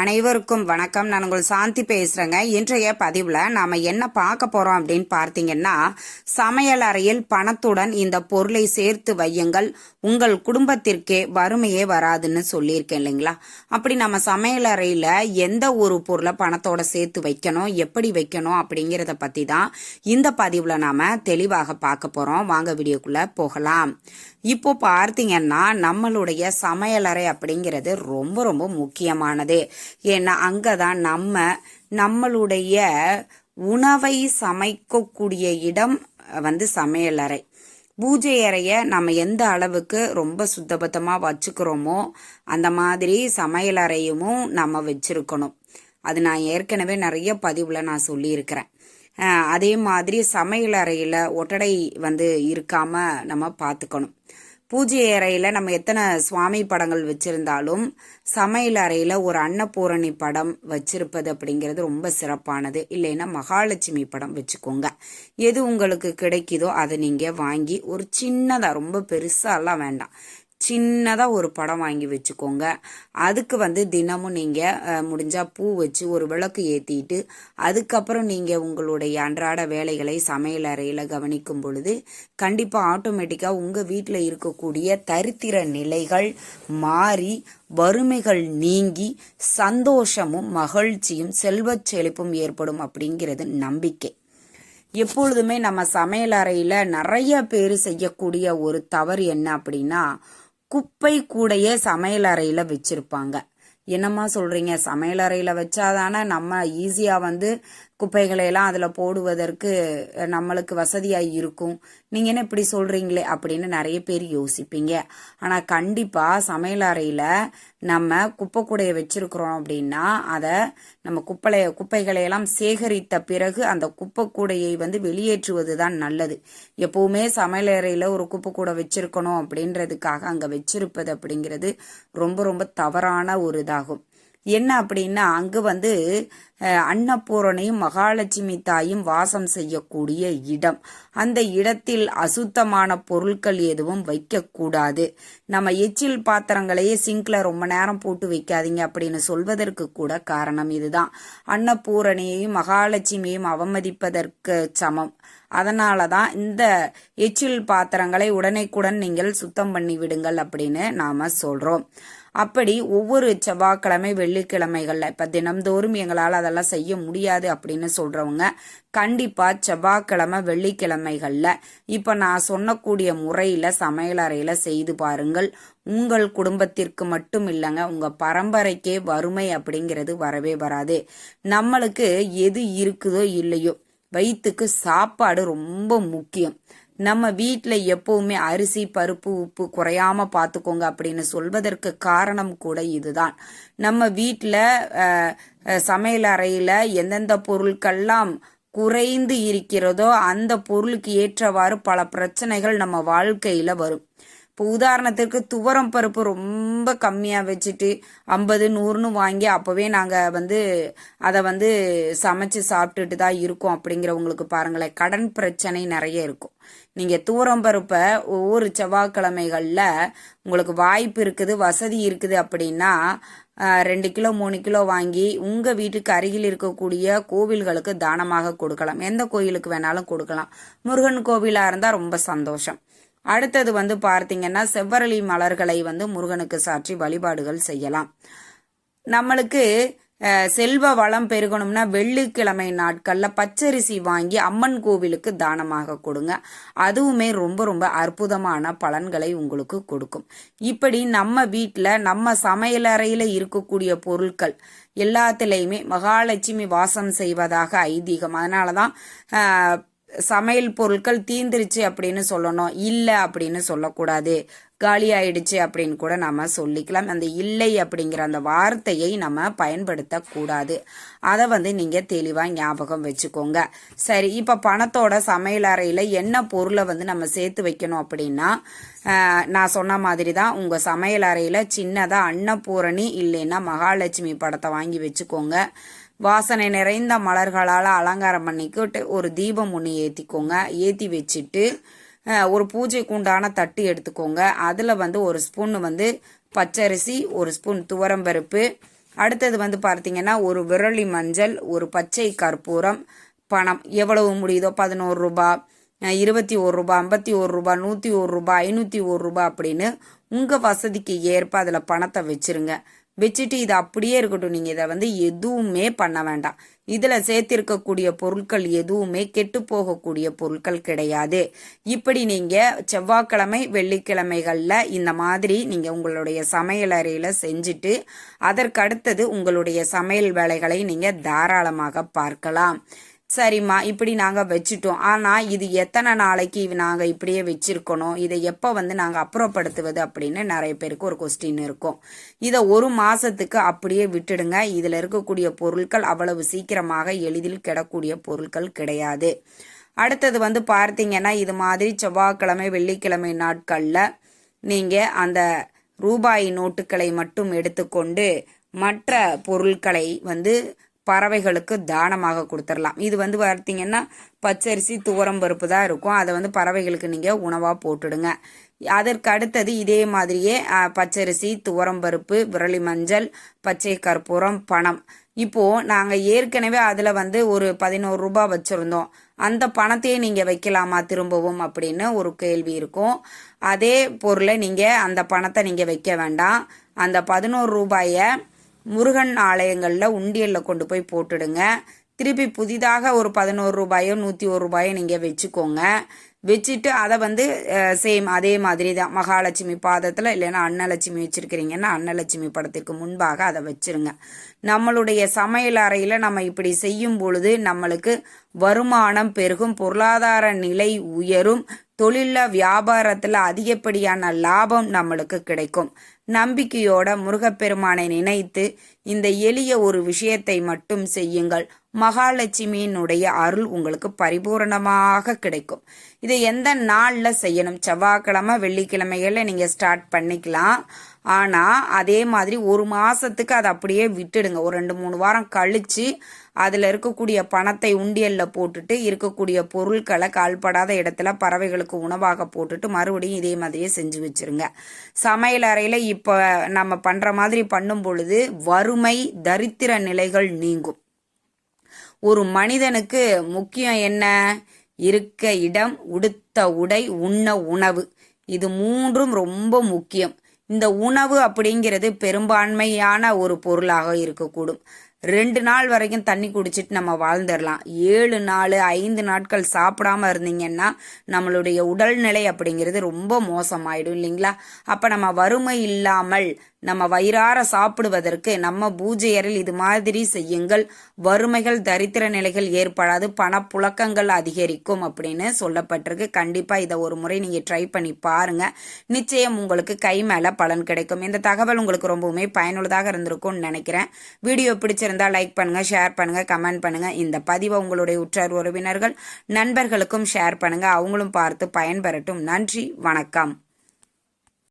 அனைவருக்கும் வணக்கம். நான் உங்கள் சாந்தி பேசுறேங்க. இன்றைய பதிவுல நாம என்ன பார்க்க போறோம் அப்படின்னு பார்த்தீங்கன்னா சமையல் அறையில் பணத்துடன் இந்த பொருளை சேர்த்து வையுங்கள். உங்கள் குடும்பத்திற்கே வறுமையே வராதுன்னு சொல்லியிருக்கேன் இல்லைங்களா? அப்படி நம்ம சமையல் அறையில எந்த ஒரு பொருளை பணத்தோட சேர்த்து வைக்கணும் எப்படி வைக்கணும் அப்படிங்கிறத பத்தி தான் இந்த பதிவுல நாம தெளிவாக பார்க்க போறோம். வாங்க வீடியோக்குள்ள போகலாம். இப்போ பார்த்தீங்கன்னா நம்மளுடைய சமையலறை அப்படிங்கிறது ரொம்ப ரொம்ப முக்கியமானது. ஏன்னா அங்கே தான் நம்ம நம்மளுடைய உணவை சமைக்கக்கூடிய இடம் வந்து சமையலறை பூஜை அறையை நம்ம எந்த அளவுக்கு ரொம்ப சுத்தபத்தமாக வச்சுக்கிறோமோ அந்த மாதிரி சமையலறையும் நம்ம வச்சிருக்கணும். அது நான் ஏற்கனவே நிறைய பதிவில் நான் சொல்லியிருக்கிறேன். அதே மாதிரி சமையலறையில் ஒட்டடை வந்து இருக்காமல் நம்ம பார்த்துக்கணும் பூஜை அறையில் நம்ம எத்தனை சுவாமி படங்கள் வச்சிருந்தாலும் சமையல் அறையில் ஒரு அன்னபூரணி படம் வச்சிருப்பது அப்படிங்கிறது ரொம்ப சிறப்பானது. இல்லைன்னா மகாலட்சுமி படம் வச்சுக்கோங்க. எது உங்களுக்கு கிடைக்குதோ அதை நீங்கள் வாங்கி ஒரு சின்னதாக ரொம்ப பெருசாலாம் வேண்டாம். சின்னதாக ஒரு படம் வாங்கி வச்சுக்கோங்க. அதுக்கு வந்து தினமும் நீங்கள் முடிஞ்சால் பூ வச்சு ஒரு விளக்கு ஏற்றிட்டு அதுக்கப்புறம் நீங்கள் உங்களுடைய அன்றாட வேலைகளை சமையல் அறையில் கவனிக்கும் பொழுது கண்டிப்பாக ஆட்டோமேட்டிக்காக உங்கள் வீட்டில் இருக்கக்கூடிய தரித்திர நிலைகள் மாறி வறுமைகள் நீங்கி சந்தோஷமும் மகிழ்ச்சியும் செல்வச் செழிப்பும் ஏற்படும் அப்படிங்கிறது நம்பிக்கை. எப்பொழுதுமே நம்ம சமையல் அறையில் நிறைய பேர் செய்யக்கூடிய ஒரு தவறு என்ன அப்படின்னா குப்பை கூடையே சமையலறையில் வச்சுருப்பாங்க வச்சிருப்பாங்க. என்னம்மா சொல்கிறீங்க சமையலறையில் வச்சாதானே நம்ம ஈஸியாக வந்து குப்பைகளை எல்லாம் அதில் போடுவதற்கு நம்மளுக்கு வசதியாக இருக்கும். நீங்கள் என்ன இப்படி சொல்கிறீங்களே அப்படின்னு நிறைய பேர் யோசிப்பீங்க. ஆனால் கண்டிப்பாக சமையல் அறையில் நம்ம குப்பை கூடையை வச்சிருக்கிறோம் அப்படின்னா அதை நம்ம குப்பளை குப்பைகளையெல்லாம் சேகரித்த பிறகு அந்த குப்பை கூடையை வந்து வெளியேற்றுவது தான் நல்லது. எப்பவுமே சமையலறையில் ஒரு குப்பை கூடை வச்சிருக்கணும் அப்படின்றதுக்காக அங்கே வச்சிருப்பது அப்படிங்கிறது ரொம்ப ரொம்ப தவறான ஒரு இதாகும். என்ன அப்படின்னா அங்கு வந்து அன்னபூரணையும் மகாலட்சுமி தாயும் வாசம் செய்யக்கூடிய இடம். அந்த இடத்தில் அசுத்தமான பொருட்கள் எதுவும் வைக்கக்கூடாது. நம்ம எச்சில் பாத்திரங்களையே சிங்க்ல ரொம்ப நேரம் போட்டு வைக்காதீங்க அப்படின்னு சொல்வதற்கு கூட காரணம் இதுதான். அன்னபூரணியையும் மகாலட்சுமியையும் அவமதிப்பதற்கு சமம். அதனால தான் இந்த எச்சில் பாத்திரங்களை உடனேக்குடன் நீங்கள் சுத்தம் பண்ணி விடுங்கள் அப்படின்னு நாம சொல்றோம். அப்படி ஒவ்வொரு செவ்வாய்க்கிழமை வெள்ளிக்கிழமைகள்ல இப்ப தினம்தோறும் எங்களால் அதெல்லாம் செய்ய முடியாது அப்படின்னு சொல்றவங்க கண்டிப்பா செவ்வாய்க்கிழமை வெள்ளிக்கிழமைகள்ல இப்ப நான் சொன்னக்கூடிய முறையில சமையலறையில செய்து பாருங்கள். உங்கள் குடும்பத்திற்கு மட்டும் இல்லைங்க உங்க பரம்பரைக்கே வறுமை அப்படிங்கிறது வரவே வராது. நம்மளுக்கு எது இருக்குதோ இல்லையோ வயிற்றுக்கு சாப்பாடு ரொம்ப முக்கியம். நம்ம வீட்டில் எப்பவுமே அரிசி பருப்பு உப்பு குறையாம பார்த்துக்கோங்க அப்படின்னு சொல்வதற்கு காரணம் கூட இதுதான். நம்ம வீட்டில் சமையல் அறையில் எந்தெந்த பொருட்கள்லாம் குறைந்து இருக்கிறதோ அந்த பொருளுக்கு ஏற்றவாறு பல பிரச்சனைகள் நம்ம வாழ்க்கையில் வரும். இப்போ உதாரணத்திற்கு துவரம் பருப்பு ரொம்ப கம்மியாக வச்சுட்டு ஐம்பது நூறுன்னு வாங்கி அப்போவே நாங்கள் வந்து அதை வந்து சமைச்சு சாப்பிட்டுட்டு தான் இருக்கோம் அப்படிங்கிறவங்களுக்கு பாருங்களேன். கடன் பிரச்சனை நிறைய இருக்கும். நீங்கள் துவரம் பருப்பை ஒவ்வொரு செவ்வாய்க்கிழமைகளில் உங்களுக்கு வாய்ப்பு இருக்குது வசதி இருக்குது அப்படின்னா ரெண்டு கிலோ மூணு கிலோ வாங்கி உங்கள் வீட்டுக்கு அருகில் இருக்கக்கூடிய கோவில்களுக்கு தானமாக கொடுக்கலாம். எந்த கோயிலுக்கு வேணாலும் கொடுக்கலாம். முருகன் கோவிலாக இருந்தால் ரொம்ப சந்தோஷம். அடுத்தது வந்து பார்த்தீங்கன்னா செவ்வரளி மலர்களை வந்து முருகனுக்கு சாற்றி வழிபாடுகள் செய்யலாம். நம்மளுக்கு செல்வ வளம் பெருகணும்னா வெள்ளிக்கிழமை நாட்களில் பச்சரிசி வாங்கி அம்மன் கோவிலுக்கு தானமாக கொடுங்க. அதுவுமே ரொம்ப ரொம்ப அற்புதமான பலன்களை உங்களுக்கு கொடுக்கும். இப்படி நம்ம வீட்டில் நம்ம சமையலறையில் இருக்கக்கூடிய பொருட்கள் எல்லாத்துலேயுமே மகாலட்சுமி வாசம் செய்வதாக ஐதீகம். அதனால தான் சமையல் பொருட்கள் தீந்துருச்சு அப்படின்னு சொல்லணும். இல்லை அப்படின்னு சொல்லக்கூடாது. காலி ஆயிடுச்சு அப்படின்னு கூட நம்ம சொல்லிக்கலாம். அந்த இல்லை அப்படிங்கிற அந்த வார்த்தையை நம்ம பயன்படுத்தக்கூடாது. அதை வந்து நீங்கள் தெளிவாக ஞாபகம் வச்சுக்கோங்க. சரி இப்போ பணத்தோட சமையல் அறையில் என்ன பொருளை வந்து நம்ம சேர்த்து வைக்கணும் அப்படின்னா நான் சொன்ன மாதிரி தான் உங்கள் சமையல் அறையில் சின்னதாக அன்னபூரணி இல்லைன்னா மகாலட்சுமி படத்தை வாங்கி வச்சுக்கோங்க. வாசனை நிறைந்த மலர்களால் அலங்காரம் பண்ணிக்கிட்டு ஒரு தீபம் ஒன்று ஏற்றிக்கோங்க ஏற்றி வச்சுட்டு ஒரு பூஜைக்கு உண்டான தட்டு எடுத்துக்கோங்க. அதில் வந்து ஒரு ஸ்பூன் வந்து பச்சரிசி ஒரு ஸ்பூன் துவரம்பருப்பு அடுத்தது வந்து பார்த்தீங்கன்னா ஒரு விரலி மஞ்சள் ஒரு பச்சை கற்பூரம் பணம். எவ்வளவு முடியுதோ பதினோரு ரூபா இருபத்தி ஒரு ரூபா ஐம்பத்தி ஒரு ரூபா நூற்றி ஒரு ரூபாய் ஐநூற்றி ஒரு ரூபா அப்படின்னு உங்கள் வசதிக்கு ஏற்ப அதில் பணத்தை வச்சிருங்க. வச்சுட்டு இது அப்படியே இருக்கட்டும். நீங்கள் இதை வந்து எதுவுமே பண்ண வேண்டாம். இதில் சேர்த்திருக்கக்கூடிய பொருட்கள் எதுவுமே கெட்டு போகக்கூடிய பொருட்கள் கிடையாது. இப்படி நீங்கள் செவ்வாய்க்கிழமை வெள்ளிக்கிழமைகளில் இந்த மாதிரி நீங்கள் உங்களுடைய சமையலறையில் செஞ்சுட்டு அதற்கடுத்தது உங்களுடைய சமையல் வேலைகளை நீங்கள் தாராளமாக பார்க்கலாம். சரிம்மா இப்படி நாங்கள் வச்சுட்டோம். ஆனால் இது எத்தனை நாளைக்கு நாங்கள் இப்படியே வச்சுருக்கணும்? இதை எப்போ வந்து நாங்கள் அப்புறப்படுத்துவது அப்படின்னு நிறைய பேருக்கு ஒரு கொஸ்டின் இருக்கும். இதை ஒரு மாதத்துக்கு அப்படியே விட்டுடுங்க. இதில் இருக்கக்கூடிய பொருட்கள் அவ்வளவு சீக்கிரமாக எளிதில் கிடக்கூடிய பொருட்கள் கிடையாது. அடுத்தது வந்து பார்த்தீங்கன்னா இது மாதிரி செவ்வாய்க்கிழமை வெள்ளிக்கிழமை நாட்களில் நீங்கள் அந்த ரூபாய் நோட்டுகளை மட்டும் எடுத்துக்கொண்டு மற்ற பொருட்களை வந்து பறவைகளுக்கு தானமாக கொடுத்துடலாம் இது வந்து பார்த்தீங்கன்னா பச்சரிசி துவரம் பருப்பு தான் இருக்கும். அதை வந்து பறவைகளுக்கு நீங்கள் உணவாக போட்டுடுங்க. அதற்கு அடுத்தது இதே மாதிரியே பச்சரிசி துவரம் பருப்பு விரலி மஞ்சள் பச்சை கற்பூரம் பணம். இப்போது நாங்கள் ஏற்கனவே அதில் வந்து ஒரு பதினோரு ரூபாய் வச்சுருந்தோம். அந்த பணத்தையே நீங்கள் வைக்கலாமா திரும்பவும் அப்படின்னு ஒரு கேள்வி இருக்கும். அதே பொருளை நீங்கள் அந்த பணத்தை நீங்கள் வைக்க வேண்டாம். அந்த பதினோரு ரூபாயை முருகன் ஆலயங்களில் உண்டியலில் கொண்டு போய் போட்டுடுங்க. திருப்பி புதிதாக ஒரு பதினோரு ரூபாயோ நூற்றி ஒரு ரூபாயோ நீங்கள் வச்சுக்கோங்க. வச்சுட்டு அதை வந்து சேம் அதே மாதிரி தான் மகாலட்சுமி பாதத்தில் இல்லைன்னா அன்னலட்சுமி வச்சுருக்கிறீங்கன்னா அன்னலட்சுமி படத்திற்கு முன்பாக அதை வச்சுருங்க. நம்மளுடைய சமையல் அறையில் நம்ம இப்படி செய்யும் பொழுது நம்மளுக்கு வருமானம் பெருகும் பொருளாதார நிலை உயரும் தொழிலில் வியாபாரத்தில் அதிகப்படியான லாபம் நம்மளுக்கு கிடைக்கும். நம்பிக்கையோட முருகப்பெருமானை நினைத்து இந்த எளிய ஒரு விஷயத்தை மட்டும் செய்யுங்கள். மகாலட்சுமியினுடைய அருள் உங்களுக்கு பரிபூரணமாக கிடைக்கும். இதை எந்த நாளில் செய்யணும்? செவ்வாய்க்கிழமை வெள்ளிக்கிழமைகளில் நீங்கள் ஸ்டார்ட் பண்ணிக்கலாம். ஆனால் அதே மாதிரி ஒரு மாதத்துக்கு அதை அப்படியே விட்டுடுங்க. ஒரு ரெண்டு மூணு வாரம் கழித்து அதில் இருக்கக்கூடிய பணத்தை உண்டியலில் போட்டுட்டு இருக்கக்கூடிய பொருட்களை கால்படாத இடத்துல பறவைகளுக்கு உணவாக போட்டுட்டு மறுபடியும் இதே மாதிரியே செஞ்சு வச்சிருங்க. சமையல் அறையில் இப்போ நம்ம பண்ணுற மாதிரி பண்ணும் பொழுது வறுமை தரித்திர நிலைகள் நீங்கும். ஒரு மனிதனுக்கு முக்கியம் என்ன? இருக்க இடம் உடுத்த உடை உண்ண உணவு. இது மூன்றும் ரொம்ப முக்கியம். இந்த உணவு அப்படிங்கிறது பெரும்பான்மையான ஒரு பொருளாக இருக்கக்கூடும். ரெண்டு நாள் வரைக்கும் தண்ணி குடிச்சிட்டு நம்ம வாழ்ந்துடலாம். ஏழு நாள் ஐந்து நாட்கள் சாப்பிடாம இருந்தீங்கன்னா நம்மளுடைய உடல்நிலை அப்படிங்கிறது ரொம்ப மோசமாயிடும் இல்லைங்களா? அப்போ நம்ம வறுமை இல்லாமல் நம்ம வயிறார சாப்பிடுவதற்கு நம்ம பூஜையரில் இது மாதிரி செய்யுங்கள். வறுமைகள் தரித்திர நிலைகள் ஏற்படாது. பணப்புழக்கங்கள் அதிகரிக்கும் அப்படின்னு சொல்லப்பட்டிருக்கு. கண்டிப்பாக இதை ஒரு முறை நீங்கள் ட்ரை பண்ணி பாருங்க. நிச்சயம் உங்களுக்கு கை மேலே பலன் கிடைக்கும். இந்த தகவல் உங்களுக்கு ரொம்பவுமே பயனுள்ளதாக இருந்திருக்கும்னு நினைக்கிறேன். வீடியோ பிடிச்சிருந்தா லைக் பண்ணுங்க ஷேர் பண்ணுங்க கமெண்ட் பண்ணுங்க. இந்த பதிவை உங்களுடைய உற்றார் உறவினர்கள் நண்பர்களுக்கும் ஷேர் பண்ணுங்க. அவங்களும் பார்த்து பயன்பெறட்டும். நன்றி வணக்கம்.